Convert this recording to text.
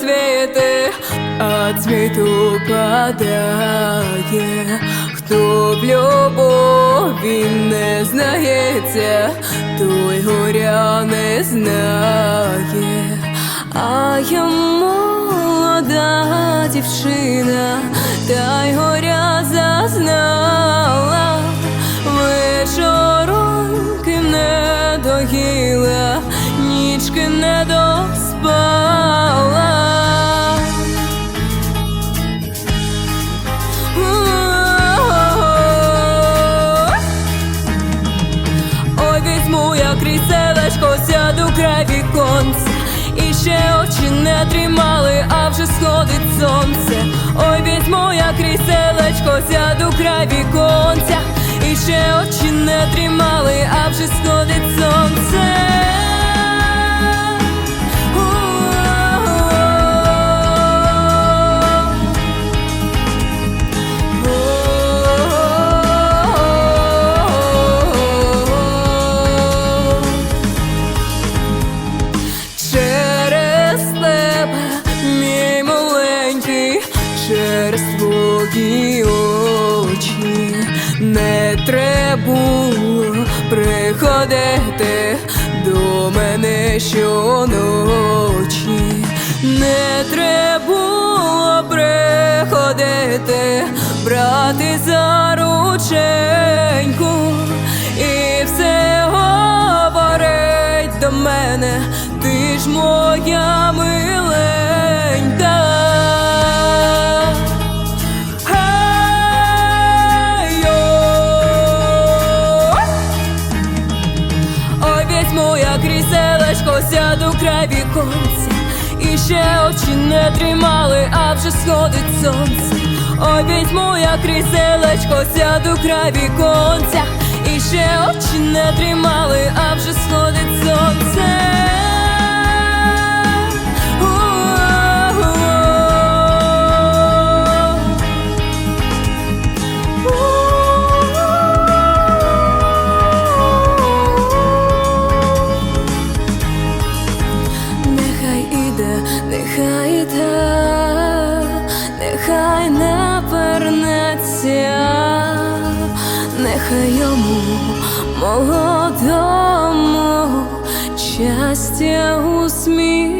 світи, а цвіту падає, хто в любові не знається, той горя не знає, а я молода дівчина, та й горя зазнала, вечоронки не доїла, нічки не доспала. Візьму я кріселечко, сяду край віконця І ще очі не тримали, а вже сходить сонце. Ой, візьму я кріселечко, сяду край віконця І ще очі не тримали, а вже сходить сонце. Не треба приходити до мене щоночі, не треба приходити, брати за рученьку і все говорить до мене, ти ж моя Ой, візьму я кріселечко, сяду край віконця. І ще очі не тримали, а вже сходить сонце. Ой, візьму я кріселечко, сяду край віконця. І ще очі не тримали, а вже сходить сонце нехай та, нехай не вернеться, нехай йому молодому щастя усміхнеться.